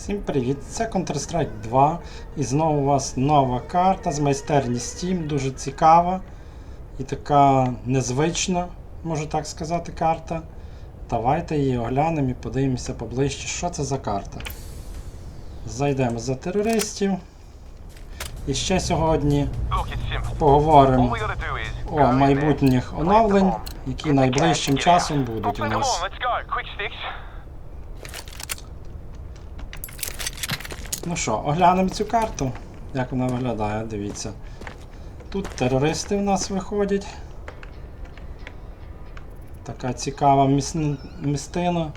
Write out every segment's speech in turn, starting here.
Всім привіт! Це Counter-Strike 2. І знову у вас нова карта з майстерні Steam, дуже цікава і така незвична, можу так сказати, карта. Давайте її оглянемо і подивимося поближче, що це за карта. Зайдемо за терористів. І ще сьогодні поговоримо о майбутніх оновлень, які найближчим часом будуть у нас. Ну що, оглянемо цю карту, як вона виглядає, дивіться. Тут терористи в нас виходять. Така цікава містина.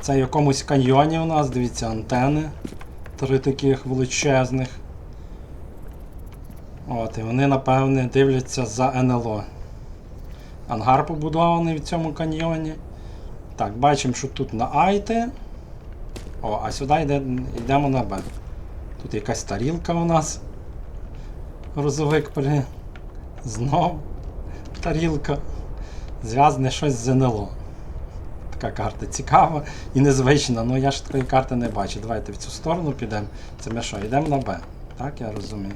Це в якомусь каньйоні у нас, дивіться, антени. Три таких величезних. От, і вони, напевне, дивляться за НЛО. Ангар побудований в цьому каньйоні. Так, бачимо, що тут на Айти. О, а сюди йде, йдемо на Б. Тут якась тарілка у нас. Грузовик при. Знов тарілка. Зв'язане щось з НЛО. Така карта цікава і незвична, але я ж такої карти не бачу. Давайте в цю сторону підемо. Це ми що, йдемо на Б. Так, я розумію.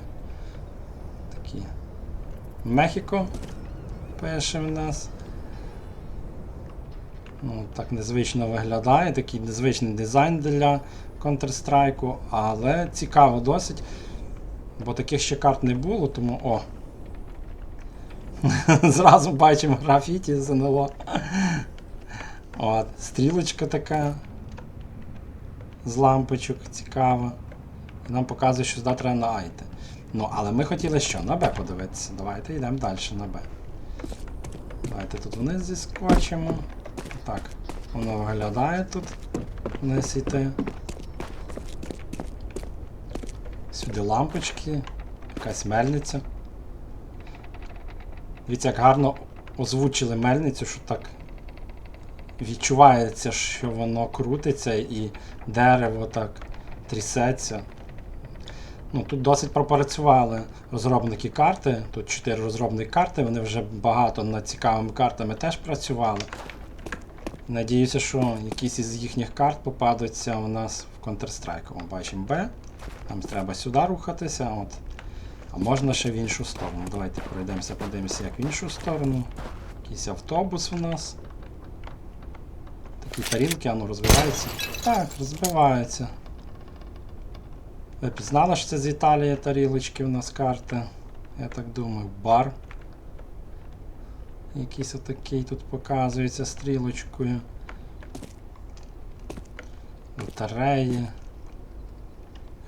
Такі. Мехіко пише в нас. Ну, так незвично виглядає, такий незвичний дизайн для Counter-Strike, але цікаво досить. Бо таких ще карт не було, тому о. Зразу бачимо графіті з НЛО. От, стрілочка така з лампочок цікава. Нам показує, що сюди треба на Айти. Ну, але ми хотіли що? На Б подивитися. Давайте йдемо далі на Б. Давайте тут вниз зіскочимо. Так, воно виглядає тут. Вниз йти. Сюди лампочки, якась мельниця. Дивіться, як гарно озвучили мельницю, що так відчувається, що воно крутиться і дерево так трясеться. Ну, тут досить пропрацювали розробники карти. Тут 4 розробники карти, вони вже багато над цікавими картами теж працювали. Надіюся, що якісь із їхніх карт попадуться у нас в Counter-Strike. Бачимо Б. Нам треба сюди рухатися. От. А можна ще в іншу сторону. Давайте пройдемося, подивимося, як в іншу сторону. Якийсь автобус у нас. Такі тарілки, а ну розбиваються. Так, розбиваються. Ви пізнали, що це з Італії тарілочки у нас карти? Я так думаю, бар. Якийсь отакий тут показується стрілочкою. Батареї.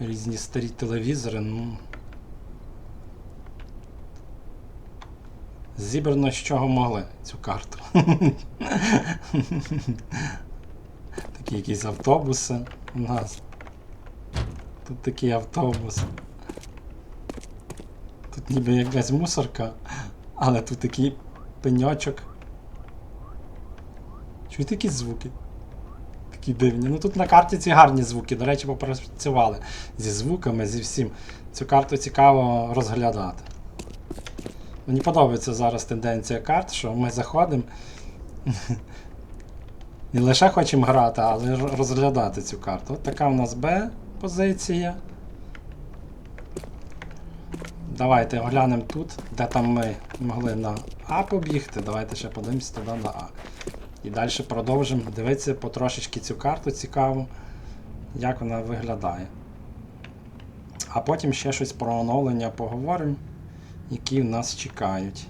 Різні старі телевізори, ну. Зібрано з чого могли цю карту. Такі якісь автобуси у нас. Тут такий автобус. Тут ніби якась мусорка, але тут такий пеньочок. Чуєте якісь звуки? Такі дивні. Ну тут на карті ці гарні звуки, до речі, попрацювали зі звуками, зі всім. Цю карту цікаво розглядати. Мені подобається зараз тенденція карт, що ми заходимо. Не лише хочемо грати, але розглядати цю карту. От така у нас Б позиція. Давайте оглянемо тут, де там ми могли на А побігти. Давайте ще подивимося туди на А. І далі продовжимо дивитися потрошечки цю карту цікаву, як вона виглядає. А потім ще щось про оновлення поговоримо, які в нас чекають.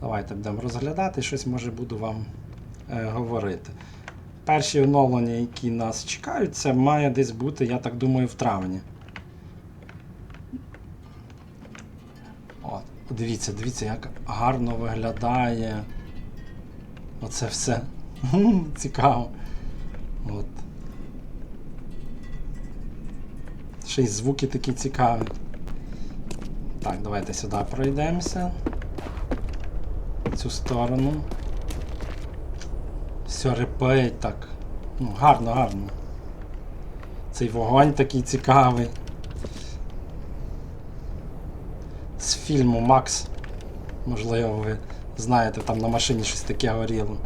Давайте будемо розглядати, щось може буду вам е, говорити. Перші оновлення, які нас чекають, це має десь бути, я так думаю, в травні. От, дивіться, дивіться, як гарно виглядає. Оце все. Цікаво. От. Ще й звуки такі цікаві. Так, давайте сюди пройдемося. Цю сторону. Все репить так. Ну, гарно, гарно. Цей вогонь такий цікавий. З фільму Макс. Можливо, ви Знаєте, там на машині щось таке горіло.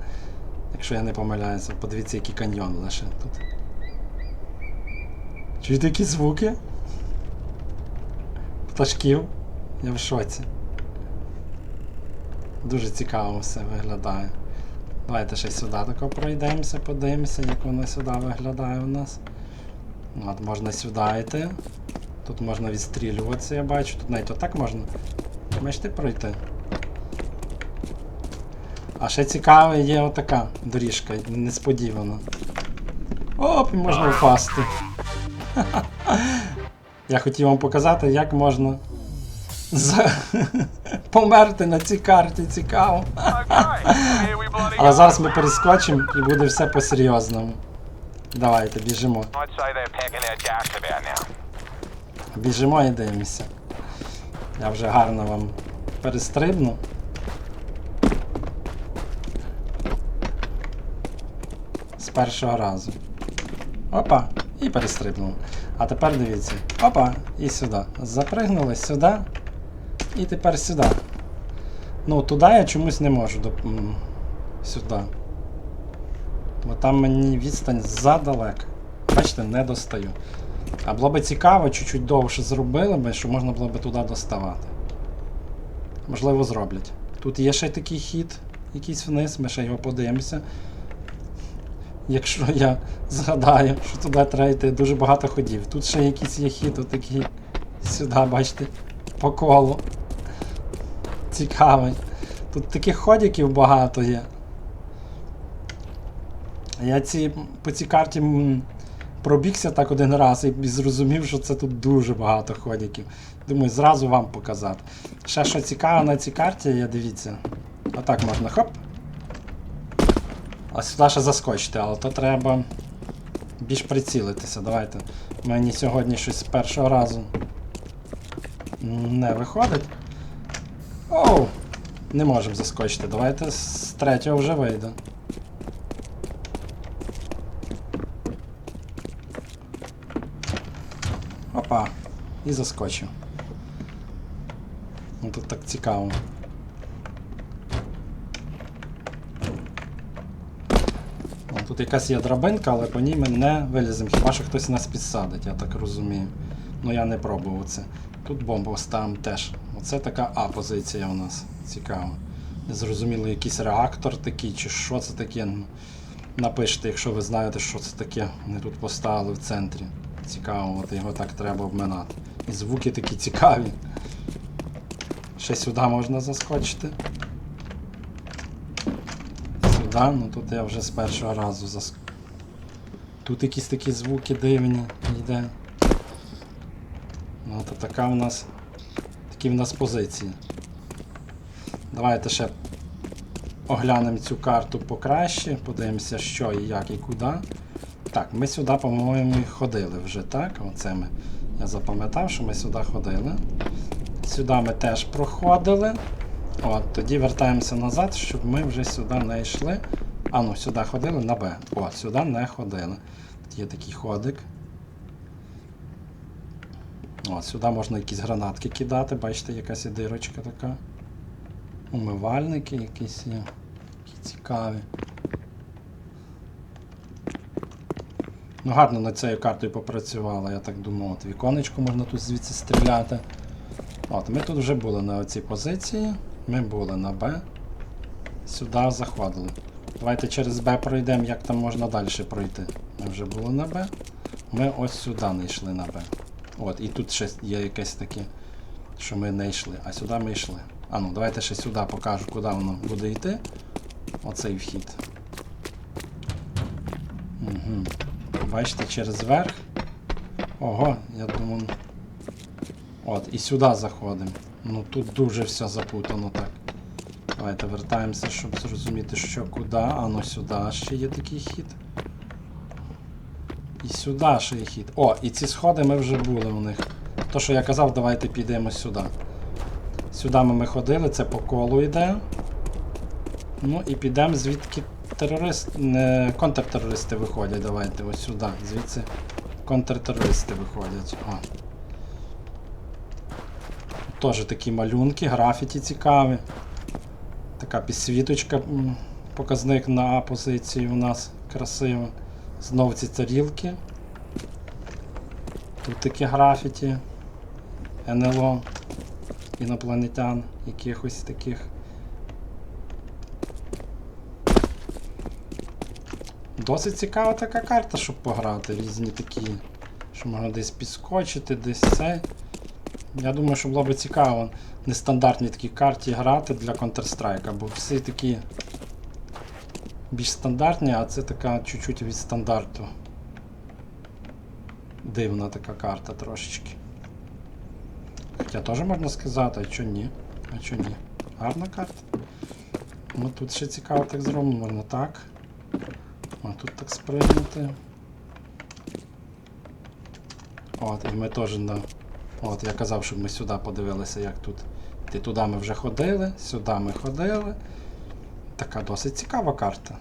Якщо я не помиляюся, подивіться, який каньйон лише тут. Чуєте які звуки? Пташків. Я в шоці. Дуже цікаво все виглядає. Давайте ще сюди тако пройдемося, подивимося, як воно сюди виглядає у нас. Ну, От можна сюди йти. Тут можна відстрілюватися, я бачу. Тут навіть отак можна. Бачите, пройти. А ще цікава є отака доріжка, несподівано. Оп, і можна впасти. Я хотів вам показати, як можна за... померти на цій карті, цікаво. Але зараз ми перескочимо і буде все по-серйозному. Давайте, біжимо. Біжимо і дивимося. Я вже гарно вам перестрибну. З першого разу. Опа, і перестрибнув. А тепер дивіться. Опа, і сюди. Запригнули сюди. І тепер сюди. Ну, туди я чомусь не можу. доп- Сюди. Бо там мені відстань задалека. Бачите, не достаю. А було би цікаво, чуть-чуть довше зробили би, що можна було би туди доставати. Можливо, зроблять. Тут є ще такий хід, якийсь вниз, ми ще його подивимося. Якщо я згадаю, що туди треба йти дуже багато ходів. Тут ще якийсь є хід, отакий сюди, бачите, по колу. Цікавий. Тут таких ходиків багато є. Я ці, по цій карті пробігся так один раз і зрозумів, що це тут дуже багато ходиків. Думаю, зразу вам показати. Ще що цікаво на цій карті є, дивіться. Отак можна хоп. А сюди ще заскочити, але то треба більш прицілитися. Давайте. Мені сьогодні щось з першого разу не виходить. Оу! Не можемо заскочити. Давайте з третього вже вийде. Опа, і заскочив. Ну тут так цікаво. О, Тут якась є драбинка, але по ній ми не виліземо. Хіба що хтось нас підсадить, я так розумію. Ну я не пробував це. Тут бомбу ставимо теж. Оце така А-позиція у нас. Цікаво. Незрозуміло, якийсь реактор такий, чи що це таке. Ну, Напишіть, якщо ви знаєте, що це таке. Вони тут поставили в центрі. Цікаво, от його так треба обминати. І звуки такі цікаві. Ще сюди можна заскочити. Сюди, ну тут я вже з першого разу заск... Тут якісь такі звуки дивні йде. Ну, то така у нас. Такі в нас позиції. Давайте ще оглянемо цю карту покраще, подивимося, що і як і куди. Так, ми сюди, по-моєму, ходили вже, так? Оце ми. Я запам'ятав, що ми сюди ходили. Сюди ми теж проходили. От, тоді вертаємося назад, щоб ми вже сюди не йшли. А ну, сюди ходили на Б. О, сюди не ходили. Тут є такий ходик. От, сюди можна якісь гранатки кидати, бачите, якась дирочка така. Умивальники якісь є. Які цікаві. Ну, гарно над цією картою попрацювала, я так думав. От віконечко можна тут звідси стріляти. От, ми тут вже були на оцій позиції. Ми були на Б. Сюди заходили. Давайте через Б пройдемо, як там можна далі пройти. Ми вже були на Б. Ми ось сюди не йшли на Б. От, і тут ще є якесь таке, що ми не йшли, а сюди ми йшли. А ну, давайте ще сюди покажу, куди воно буде йти. Оцей вхід. Угу. Бачите, через верх. Ого, я думаю. От, і сюди заходимо. Ну тут дуже все запутано так. Давайте вертаємося, щоб зрозуміти, що куди. А ну сюди ще є такий хід. І сюди ще є хід. О, і ці сходи ми вже були у них. То, що я казав, давайте підемо сюди. Сюди ми, ми ходили, це по колу йде. Ну і підемо звідки терорист, не, контртерористи виходять. Давайте ось сюди. Звідси контртерористи виходять. О. Теж такі малюнки, графіті цікаві. Така підсвіточка, показник на позиції у нас красиво. Знов ці тарілки. Тут такі графіті. НЛО інопланетян, якихось таких. Досить цікава така карта, щоб пограти. Різні такі, що можна десь підскочити, десь це. Я думаю, що було б цікаво нестандартні такі карті грати для Counter-Strike, бо всі такі більш стандартні, а це така чуть-чуть від стандарту. Дивна така карта трошечки. Хоча теж можна сказати, а чо ні? А чо ні? Гарна карта. Ну тут ще цікаво так зроблено, можна так. А тут так спригнути. От, і ми теж на. От, я казав, щоб ми сюди подивилися, як тут. Ти туди ми вже ходили, сюди ми ходили. Така досить цікава карта.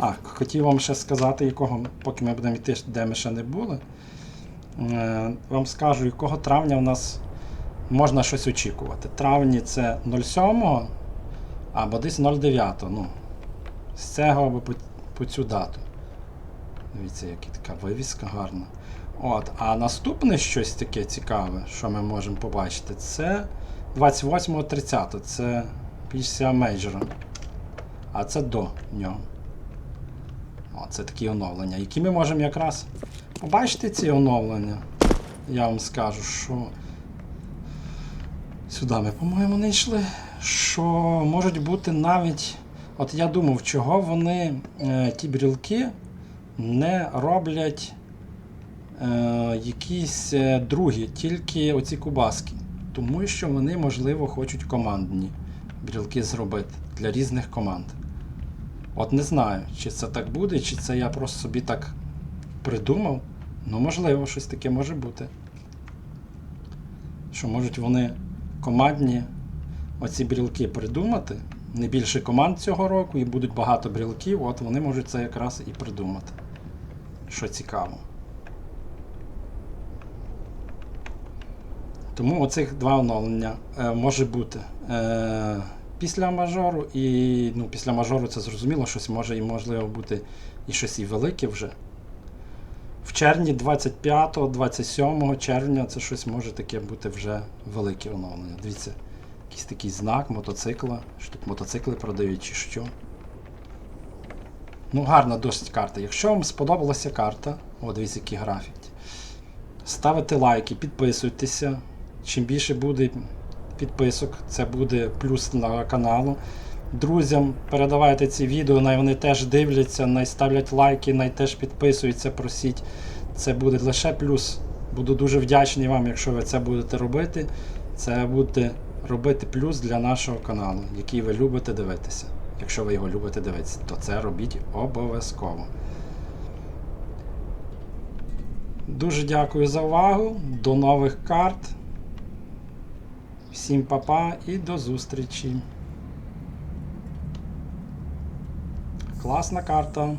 А, хотів вам ще сказати, якого, поки ми будемо йти, де ми ще не були. Е, вам скажу, якого травня у нас можна щось очікувати. Травні це 07 або десь 09. Ну, з цього або по, по цю дату. Дивіться, яка така вивіска гарна. От, а наступне щось таке цікаве, що ми можемо побачити, це 28.30. Це після мейджора. А це до нього. О, це такі оновлення, які ми можемо якраз побачити ці оновлення. Я вам скажу, що сюди ми, по-моєму, не йшли. Що можуть бути навіть. От я думав, чого вони е, ті брілки не роблять е, якісь е, другі, тільки оці кубаски. Тому що вони, можливо, хочуть командні брілки зробити для різних команд. От не знаю, чи це так буде, чи це я просто собі так придумав. Ну, можливо, щось таке може бути. Що можуть вони командні оці брілки придумати. Не більше команд цього року і будуть багато брілків, от вони можуть це якраз і придумати. Що цікаво. Тому оцих два оновлення е, може бути. Е, після мажору, і ну, після мажору це зрозуміло, щось може і можливо бути і щось і велике вже. В червні 25-27 червня це щось може таке бути вже велике оновлення. Дивіться, якийсь такий знак мотоцикла. Що тут мотоцикли продають чи що. Ну, гарна досить карта. Якщо вам сподобалася карта, о, дивіться, які графіті. Ставите лайки, підписуйтеся. Чим більше буде підписок, це буде плюс на каналу. Друзям передавайте ці відео, най вони теж дивляться, най ставлять лайки, най теж підписуються, просіть. Це буде лише плюс. Буду дуже вдячний вам, якщо ви це будете робити. Це буде робити плюс для нашого каналу, який ви любите дивитися. Якщо ви його любите дивитися, то це робіть обов'язково. Дуже дякую за увагу. До нових карт. Всім па-па і до зустрічі. Класна карта.